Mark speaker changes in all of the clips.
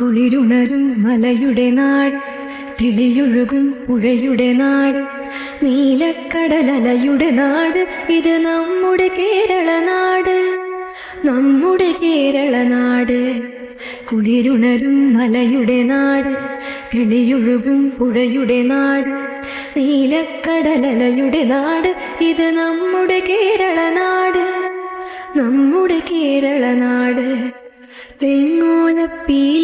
Speaker 1: കുളിരുണരും മലയുടെ നാട് തിളിയൊഴുകും പുഴയുടെ നാട് നീലക്കടലയുടെ നാട് ഇത് നമ്മുടെ കേരള നാട് നമ്മുടെ കേരള നാട്. കുളിരുണരും മലയുടെ നാട് കിളിയൊഴുകും പുഴയുടെ നാട് നീലക്കടലയുടെ നാട് ഇത് നമ്മുടെ കേരള നാട് നമ്മുടെ കേരള നാട്. തെങ്ങോലപ്പീലി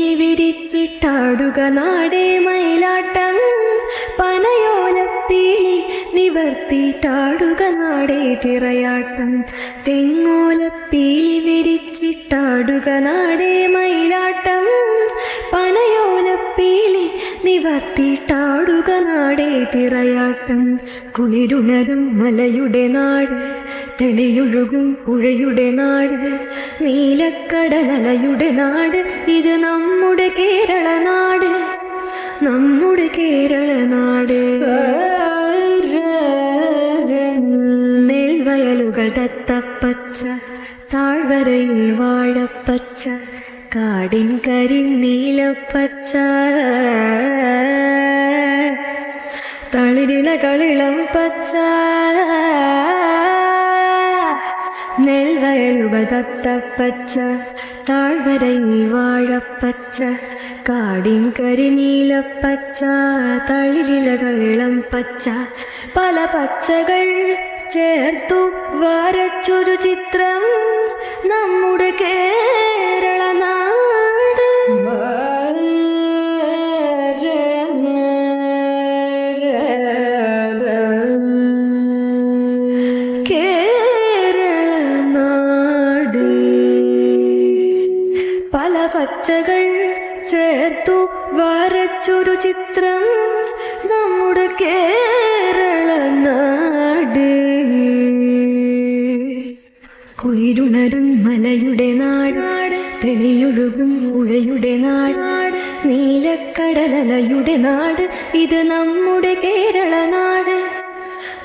Speaker 1: വിരിച്ചിട്ടാടുക നാടേ മയിലാട്ടം. പനയോലപ്പീലി നിവർത്തിയിട്ടാടുക നാടേ തിറയാട്ടം. തെങ്ങോലപ്പീലി വിരിച്ചിട്ടാടുക നാടേ മയിലാട്ടം. പനയോലപ്പീലി നിവർത്തിയിട്ടാടുക നാടേ തിറയാട്ടം. കുളിരുണരും മലയുടെ നാട് തെളിയൊഴുകും പുഴയുടെ നാട് നീലക്കടലയുടെ നാട്. ഇത് നമ്മുടെ കേരള നാട് നമ്മുടെ കേരള നാട്. നെൽവയലുകൾ തത്തപ്പച്ച താഴ്വരയിൽ വാഴപ്പച്ച കാടിൻ കരിനീലപ്പച്ച തളിരിളകളിളം പച്ച. നെൽവയലുകൾ തത്തപ്പച്ച താഴ്വരയിൽ വാഴപ്പച്ച കാടിൻ കരിനീലപ്പച്ച തളിരിലകളം പച്ച. പല പച്ചകൾ ചേർത്തു വരച്ചൊരു ചിത്രം നമ്മുടെ കേരള പല പച്ചകൾ ചേർത്തു വരച്ചൊരു ചിത്രം നമ്മുടെ കേരള നാട്. കുളിരുണരും മലയുടെ നാടാട് തെളിയൊഴുകും പുഴയുടെ നാടാട് നീലക്കടലയുടെ നാട് ഇത് നമ്മുടെ കേരള നാട്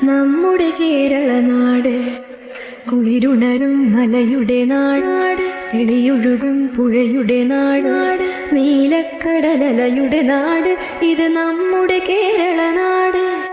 Speaker 1: നമ്മുടെ കേരള നാട്. കുളിരുണരും മലയുടെ നാട് തെളിയൊഴുകും പുഴയുടെ നാടാട് നീലക്കടലയുടെ നാട് ഇത് നമ്മുടെ കേരള നാട്.